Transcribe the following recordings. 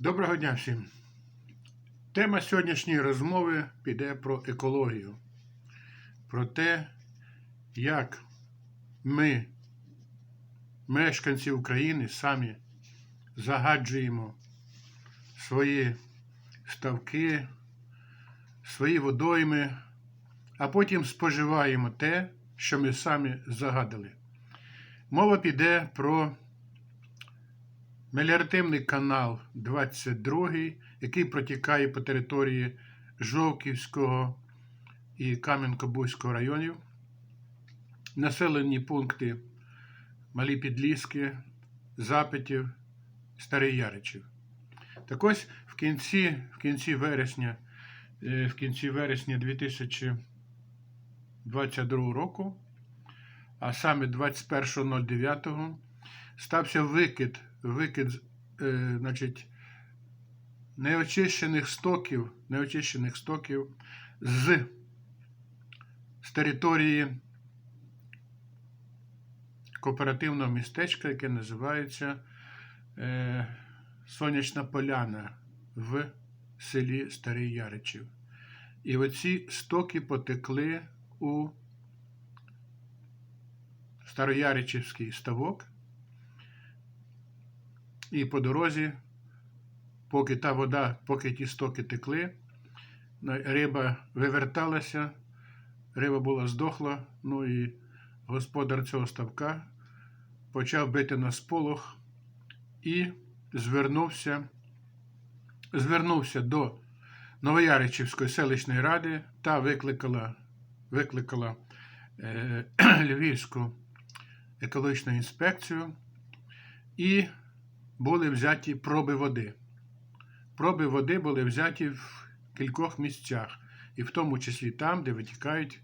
Доброго дня всім. Тема сьогоднішньої розмови піде про екологію, про те, як ми, мешканці України, самі загаджуємо свої ставки, свої водойми, а потім споживаємо те, що ми самі загадали. Мова піде про меліоративний канал 22, який протікає по території Жовківського і Кам'янко-Бузького районів. Населені пункти Малі Підліски, Запитів, Старий Яричів. Так ось в кінці, в кінці вересня, е, в кінці вересня 2022 року, а саме 21.09, стався викид, викид е, значить, неочищених стоків, неочищених стоків з, з території кооперативного містечка, яке називається е, Сонячна Поляна в селі Старий Яричів. І оці стоки потекли у Старояричівський ставок. І по дорозі, поки та вода, поки ті стоки текли, риба виверталася, риба була здохла, ну і господар цього ставка почав бити на сполох і звернувся, звернувся до Новояричівської селищної ради та викликала, викликала е, Львівську екологічну інспекцію і були взяті проби води. Проби води були взяті в кількох місцях, і в тому числі там, де витікають,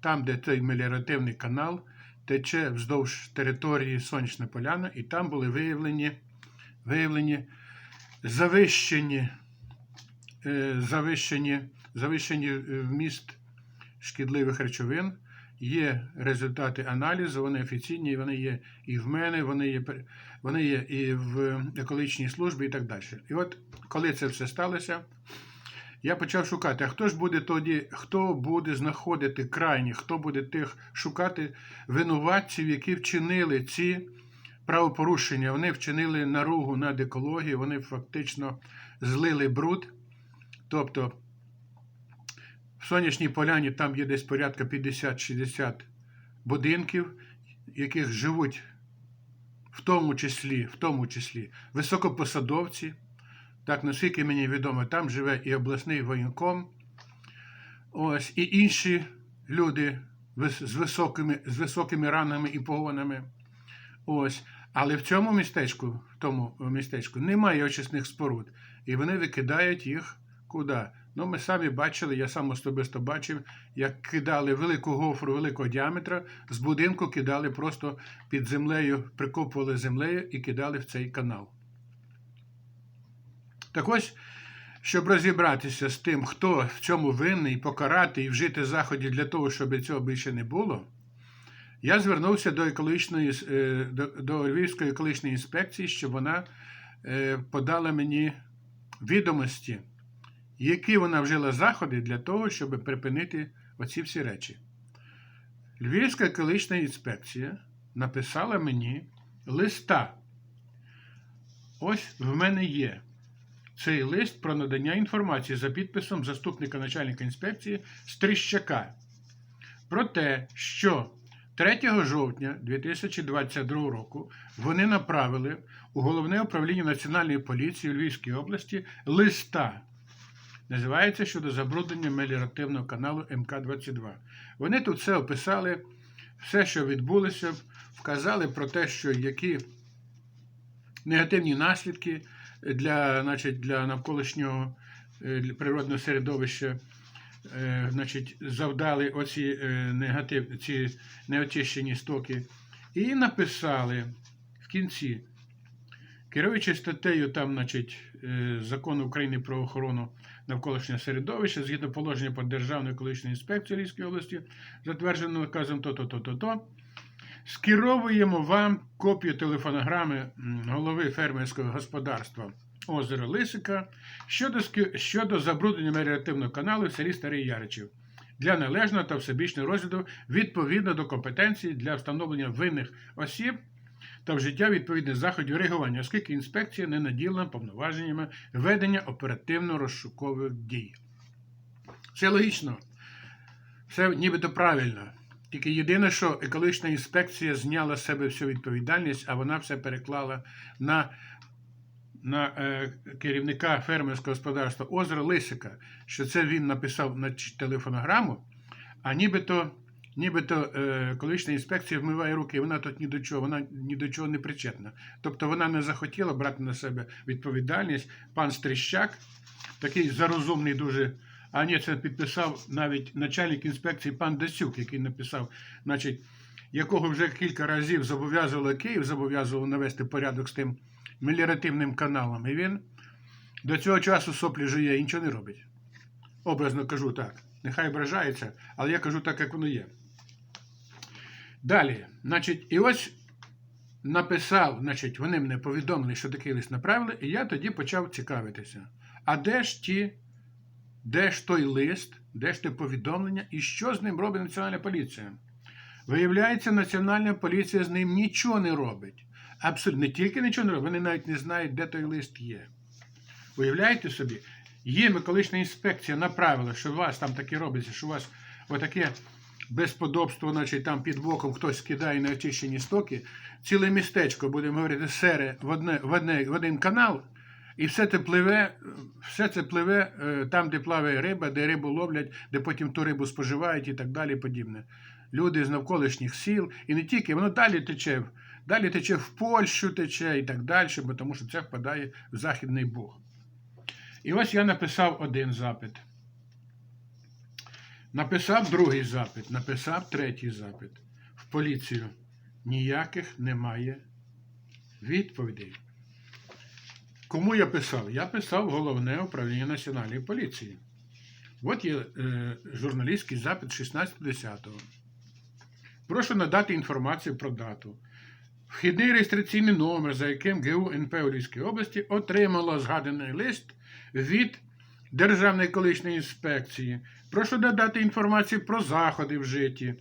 там, де той меліоративний канал тече вздовж території Сонячна Поляна, і там були виявлені, виявлені завищені, е, завищені, завищені е, вміст шкідливих речовин. Є результати аналізу, вони офіційні, вони є і в мене, вони є, вони є і в екологічній службі, і так далі. І от коли це все сталося, я почав шукати, а хто ж буде тоді, хто буде знаходити крайніх, хто буде тих шукати винуватців, які вчинили ці правопорушення. Вони вчинили наругу над екологією, вони фактично злили бруд. Тобто в сонячній поляні там є десь порядка 50-60 будинків, яких живуть в тому числі, в тому числі високопосадовці. Так, наскільки мені відомо, там живе і обласний воєнком, ось, і інші люди з високими з високими ранами і погонами. Ось. Але в цьому містечку, в тому містечку немає очисних споруд, і вони викидають їх куди? Ну, ми самі бачили, я сам особисто бачив, як кидали велику гофру великого діаметра, з будинку кидали просто під землею, прикопували землею і кидали в цей канал. Так ось, щоб розібратися з тим, хто в цьому винний, покарати і вжити заходів для того, щоб цього більше не було, я звернувся до екологічної, до, до Львівської екологічної інспекції, щоб вона подала мені відомості які вона вжила заходи для того, щоб припинити оці всі речі. Львівська екологічна інспекція написала мені листа. Ось в мене є цей лист про надання інформації за підписом заступника начальника інспекції Стрищака про те, що 3 жовтня 2022 року вони направили у головне управління Національної поліції у Львівській області листа називається щодо забруднення меліоративного каналу МК-22. Вони тут все описали, все, що відбулося, вказали про те, що які негативні наслідки для значить, для навколишнього для природного середовища значить, завдали оці негатив, ці неочищені стоки. І написали в кінці. Керуючи статтею там, значить, закону України про охорону навколишнього середовища, згідно положення про Державну екологічну інспекцію Львівської області, затверджено наказом то-то-то-то-то, скеровуємо вам копію телефонограми голови фермерського господарства озера Лисика щодо, щодо забруднення меліоративного каналу в селі Старий Яричів для належного та всебічного розгляду відповідно до компетенції для встановлення винних осіб та вжиття відповідних заходів реагування, оскільки інспекція не наділена повноваженнями ведення оперативно-розшукових дій. Все логічно, все нібито правильно. Тільки єдине, що екологічна інспекція зняла з себе всю відповідальність, а вона все переклала на, на е, керівника фермерського господарства озера Лисика, що це він написав на телефонограму, а нібито, нібито е, екологічна інспекція вмиває руки, вона тут ні до чого, вона ні до чого не причетна. Тобто вона не захотіла брати на себе відповідальність. Пан Стріщак, такий зарозумний дуже. А ні, це підписав навіть начальник інспекції пан Дасюк, який написав, значить, якого вже кілька разів зобов'язували Київ, зобов'язував навести порядок з тим меліоративним каналом. І він до цього часу соплі жує і нічого не робить. Образно кажу так. Нехай ображається, але я кажу так, як воно є. Далі, значить, і ось написав, значить, вони мене повідомили, що такий лист направили, і я тоді почав цікавитися. А де ж ті, де ж той лист, де ж те повідомлення, і що з ним робить Національна поліція? Виявляється, Національна поліція з ним нічого не робить. Абсолютно не тільки нічого не робить, вони навіть не знають, де той лист є. Уявляєте собі, їм екологічна інспекція направила, що у вас там таке робиться, що у вас отаке безподобство, значить там під боком хтось скидає на очищені стоки, ціле містечко, будемо говорити, сере в, одне, в, одне, в один канал, і все це пливе, все це пливе е, там, де плаває риба, де рибу ловлять, де потім ту рибу споживають і так далі. подібне. Люди з навколишніх сіл, і не тільки, воно далі тече, далі тече в Польщу, тече і так далі, тому що це впадає в Західний Буг. І ось я написав один запит. Написав другий запит, написав третій запит. В поліцію ніяких немає відповідей. Кому я писав? Я писав головне управління Національної поліції. От є е, журналістський запит 16.10. Прошу надати інформацію про дату. Вхідний реєстраційний номер, за яким ГУ НП у Львівській області отримало згаданий лист від Державної екологічної інспекції. Прошу надати інформацію про заходи вжиті.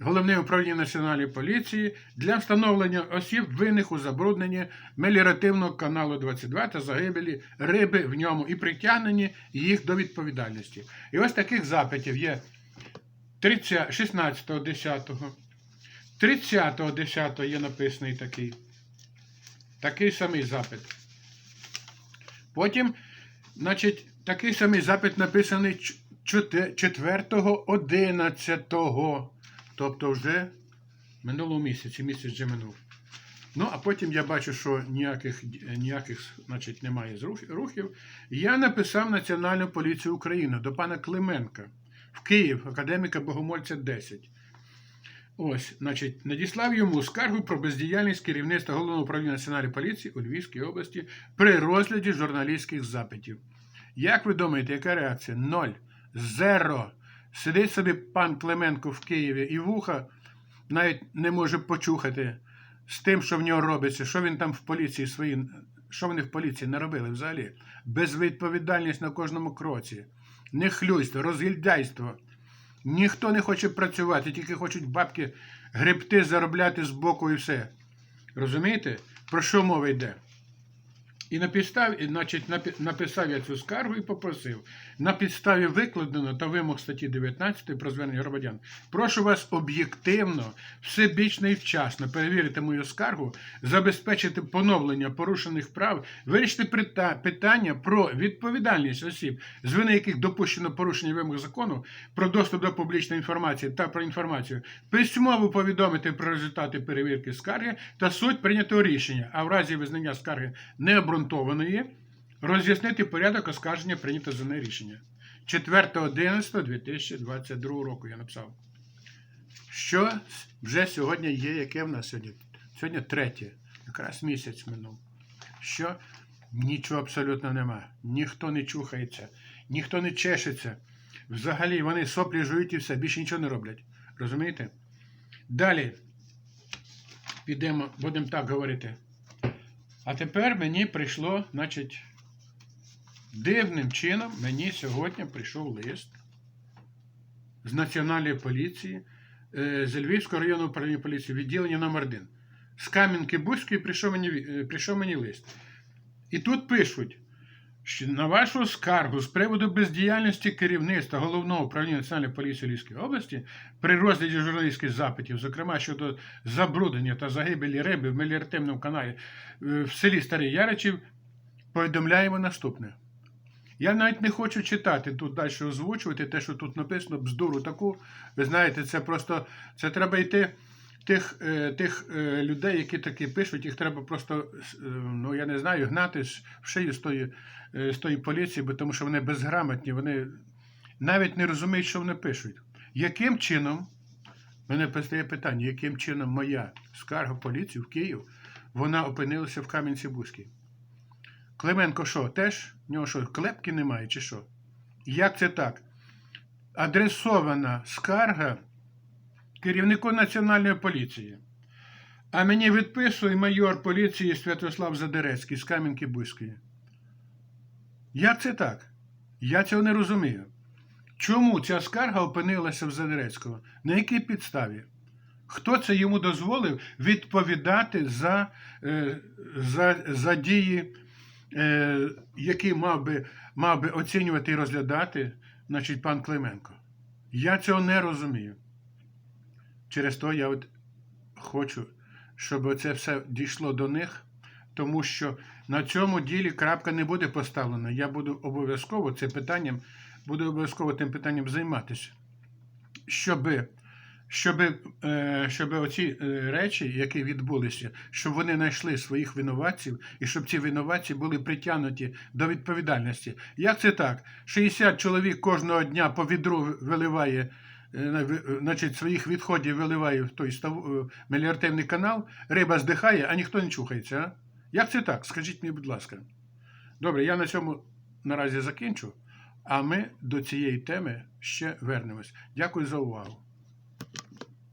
Головне управління Національної поліції для встановлення осіб винних у забрудненні меліоративного каналу 22 та загибелі риби в ньому і притягненні їх до відповідальності. І ось таких запитів є 16.10. 30.10 є написаний такий. Такий самий запит. Потім, значить, такий самий запит написаний 4.11. Тобто вже минулого місяці, місяць вже минув. Ну, а потім я бачу, що ніяких, ніяких значить, немає рухів. Я написав Національну поліцію України до пана Клименка в Київ, академіка Богомольця 10. Ось, значить, надіслав йому скаргу про бездіяльність керівництва Головного управління Національної поліції у Львівській області при розгляді журналістських запитів. Як ви думаєте, яка реакція? Ноль. Зеро. Сидить собі пан Клименко в Києві і вуха навіть не може почухати з тим, що в нього робиться, що він там в поліції свої, що вони в поліції не робили взагалі. Безвідповідальність на кожному кроці, нехлюйство, розгільдяйство. Ніхто не хоче працювати, тільки хочуть бабки гребти, заробляти з боку і все. Розумієте, про що мова йде? І на підставі, значить, написав я цю скаргу і попросив на підставі викладено та вимог статті 19 про звернення громадян. Прошу вас об'єктивно, всебічно і вчасно перевірити мою скаргу, забезпечити поновлення порушених прав, вирішити питання про відповідальність осіб, з вини яких допущено порушення вимог закону про доступ до публічної інформації та про інформацію, письмово повідомити про результати перевірки скарги та суть прийнятого рішення, а в разі визнання скарги необґрунтованої, роз'яснити порядок оскарження прийнятого за неї рішення. 4.11.2022 року я написав. Що вже сьогодні є, яке в нас сьогодні? Сьогодні третє, якраз місяць минув. Що нічого абсолютно нема. Ніхто не чухається, ніхто не чешеться. Взагалі вони соплі жують і все, більше нічого не роблять. Розумієте? Далі підемо, будемо так говорити. А тепер мені прийшло, значить, дивним чином мені сьогодні прийшов лист з Національної поліції, е, з Львівського району управління поліції, відділення номер 1 З Кам'янки Бузької прийшов мені, е, прийшов мені лист. І тут пишуть, на вашу скаргу з приводу бездіяльності керівництва Головного управління Національної поліції Львівської області при розгляді журналістських запитів, зокрема щодо забруднення та загибелі риби в меліоративному каналі е, в селі Старий Яричів, повідомляємо наступне. Я навіть не хочу читати тут далі озвучувати те, що тут написано, бздуру таку. Ви знаєте, це просто це треба йти тих, е, тих е, людей, які такі пишуть, їх треба просто, е, ну я не знаю, гнати в шию з тої, з тої поліції, бо тому що вони безграмотні, вони навіть не розуміють, що вони пишуть. Яким чином, мене постає питання, яким чином моя скарга в поліцію в Київ, вона опинилася в Кам'янці-Бузькій? Клименко що, теж? В нього що, клепки немає чи що? Як це так? Адресована скарга керівнику Національної поліції. А мені відписує майор поліції Святослав Задерецький з Кам'янки-Бузької. Як це так? Я цього не розумію. Чому ця скарга опинилася в Задерецького? На якій підставі? Хто це йому дозволив відповідати за, е, за, за дії, е, які мав би, мав би оцінювати і розглядати значить, пан Клименко? Я цього не розумію. Через то я от хочу, щоб це все дійшло до них, тому що на цьому ділі крапка не буде поставлена. Я буду обов'язково це питанням, буду обов'язково тим питанням займатися. Щоб, щоб, е, щоб оці е, речі, які відбулися, щоб вони знайшли своїх винуватців і щоб ці винуватці були притягнуті до відповідальності. Як це так? 60 чоловік кожного дня по відру виливає значить, своїх відходів виливає в той став, е, меліоративний канал, риба здихає, а ніхто не чухається. А? Як це так? Скажіть мені, будь ласка. Добре, я на цьому наразі закінчу, а ми до цієї теми ще вернемось. Дякую за увагу.